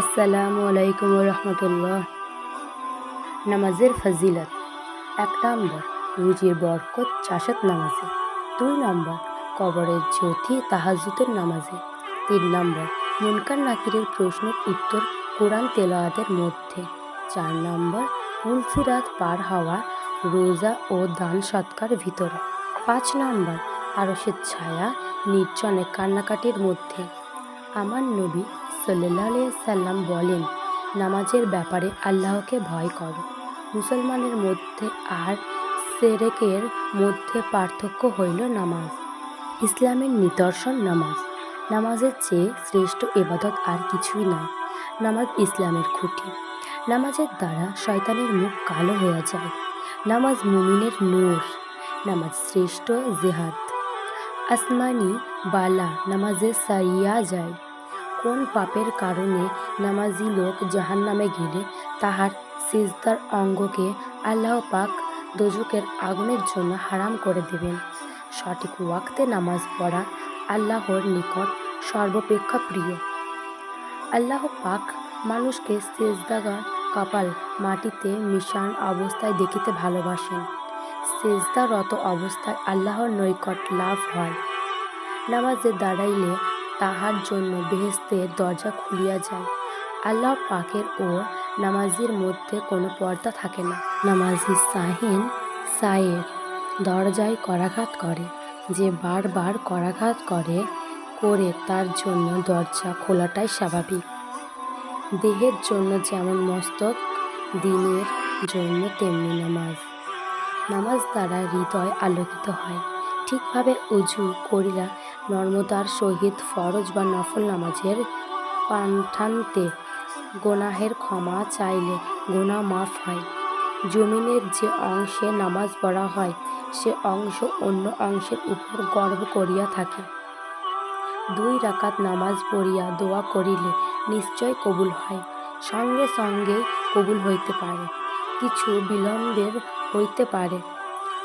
আসসালামু আলাইকুম রহমতুল্লাহ। নামাজের ফজিলত, এক নম্বর, রুজির বরকত চাষত নামাজে। দুই নম্বর, কবরের জ্যোতি তাহাজুতের নামাজে। তিন নম্বর, মুনকার নাকিরের প্রশ্নের উত্তর কোরআন তেলাওয়াতের মধ্যে। চার নম্বর মুলসিরাত পার হওয়া, রোজা ও দান সৎকার ভিতরে। পাঁচ নম্বর আরসের ছায়া, নির্জনে কান্নাকাটির মধ্যে। আমার নবী সাল্লাহ সাল্লাম বলেন, নামাজের ব্যাপারে আল্লাহকে ভয় করো। মুসলমানের মধ্যে আর সেরেকের মধ্যে পার্থক্য হইল নামাজ। ইসলামের নিদর্শন নামাজ। নামাজের চেয়ে শ্রেষ্ঠ এবাদত আর কিছুই নয়। নামাজ ইসলামের খুঁটি। নামাজের দ্বারা শয়তানের মুখ কালো হয়ে যায়। নামাজ মুমিনের নূর। নামাজ শ্রেষ্ঠ জেহাদ। আসমানি বালা নামাজে সাইয়া যায়। কোন পাপের কারণে নামাজি লোক জাহান্নামে গেলে তাহার সিজদার অঙ্গকে আল্লাহ পাক দোজকের আগুনের জন্য হারাম করে দেবেন? সঠিক ওয়াক্তে নামাজ পড়া আল্লাহর নিকট সর্বাপেক্ষা প্রিয়। আল্লাহ পাক মানুষকে সেজদাগা কপাল মাটিতে মিশান অবস্থায় দেখিতে ভালোবাসেন। সেজদারত অবস্থায় আল্লাহর নৈকট লাভ হয়। নামাজে দাঁড়াইলে তাহার জন্য বেহেস্তের দরজা খুলিয়া যায়। আল্লাহ পাকের ও নামাজির মধ্যে কোনো পর্দা থাকে না। নামাজি সাহিন সায়ের দরজায় করাঘাত করে। যে বারবার করাঘাত করে করে তার জন্য দরজা খোলাটাই স্বাভাবিক। দেহের জন্য যেমন মস্তক, দিনের জন্য তেমনি নামাজ। নামাজ দ্বারা হৃদয় আলোকিত হয়। ঠিকভাবে উজু করিলা নর্মদার সহিত ফরজ বা নফল নামাজের পান্থান্তে গোনাহের ক্ষমা চাইলে গোনা মাফ হয়। জমিনের যে অংশে নামাজ পড়া হয়, সে অংশ অন্য অংশের উপর গর্ব করিয়া থাকে। দুই রাকাত নামাজ পড়িয়া দোয়া করিলে নিশ্চয় কবুল হয়, সঙ্গে সঙ্গে কবুল হইতে পারে। কিছু বিলম্বের হইতে পারে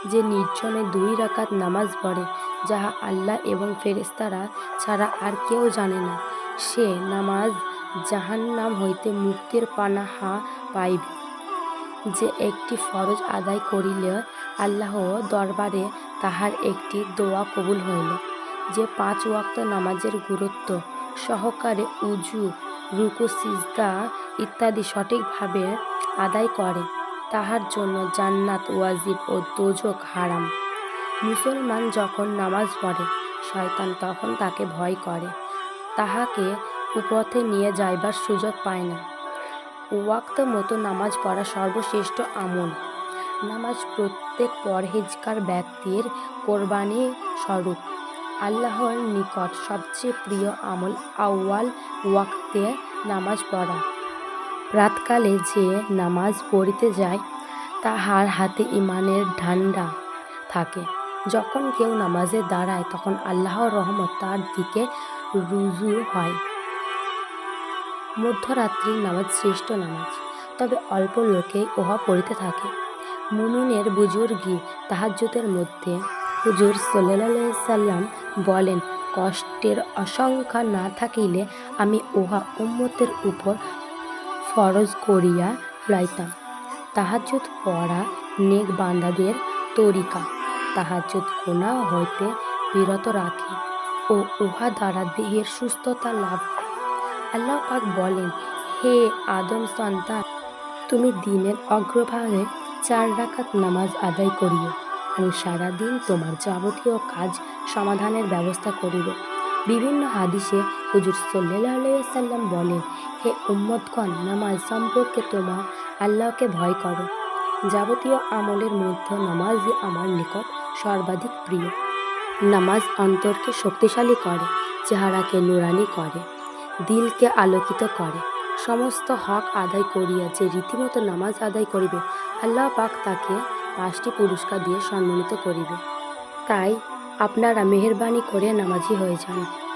যে নির্জনে দুই রাকাত নামাজ পড়ে যাহা আল্লাহ এবং ফেরেস্তারা ছাড়া আর কেউ জানে না, সে নামাজ জাহান্নাম হইতে মুক্তির পানাহা পাইবে। যে একটি ফরজ আদায় করিলে আল্লাহ দরবারে তাহার একটি দোয়া কবুল হইল। যে পাঁচ ওয়াক্ত নামাজের গুরুত্ব সহকারে উজু, রুকু, সিজদা ইত্যাদি সঠিকভাবে আদায় করে, তাহার জন্য জান্নাত ওয়াজিব ও দোজক হারাম। মুসলমান যখন নামাজ পড়ে, শয়তান তখন তাকে ভয় করে। তাহাকে কুপথে নিয়ে যাইবার সুযোগ পায় না। ওয়াক্ত মতো নামাজ পড়া সর্বশ্রেষ্ঠ আমল। নামাজ প্রত্যেক পরহেজকার ব্যক্তির কোরবানি স্বরূপ। আল্লাহর নিকট সবচেয়ে প্রিয় আমল আউয়াল ওয়াক্তে নামাজ পড়া। রাতকালে যে নামাজ পড়িতে যায়, তাহার হাতে ইমানের ঠান্ডা থাকে। যখন কেউ নামাজে দাঁড়ায়, তখন আল্লাহর রহমত তার দিকে রুজু হয়। মধ্যরাত্রির নামাজ শ্রেষ্ঠ নামাজ, তবে অল্প লোকেই উহা পড়িতে থাকে। মুমিনের বুজুর্গি তাহাজ্জুদের মধ্যে হুজুর সাল্লাম বলেন, কষ্টের অসংখ্যা না থাকিলে আমি উহা উম্মতের উপর ফরজ করিয়া লাইতাম। তাহাজ্জুদ পড়া নেক বান্দাদের তরিকা। তাহাজ্জুদ গোনা হইতে বিরত রাখে ও উহা দ্বারা দেহের সুস্থতা লাভ আল্লাহ পাক বলেন, হে আদম সন্তান, তুমি দিনের অগ্রভাগে চার রাকাত নামাজ আদায় করিও আমি সারাদিন তোমার যাবতীয় কাজ সমাধানের ব্যবস্থা করিব। বিভিন্ন হাদিসে হুজুর সাল্লাম বলেন, হে উম্মতগণ, নামাজ সম্পর্কে তোমার আল্লাহকে ভয় করো। যাবতীয় আমলের মধ্যে নামাজই আমার নিকট সর্বাধিক প্রিয়। নামাজ অন্তরকে শক্তিশালী করে, চেহারাকে নুরানি করে, দিলকে আলোকিত করে। সমস্ত হক আদায় করিয়া যে রীতিমতো নামাজ আদায় করিবে, আল্লাহ পাক তাকে পাঁচটি পুরস্কার দিয়ে সম্মানিত করিবে। তাই আপনারা মেহরবানি করে নামাজি হয়ে যান।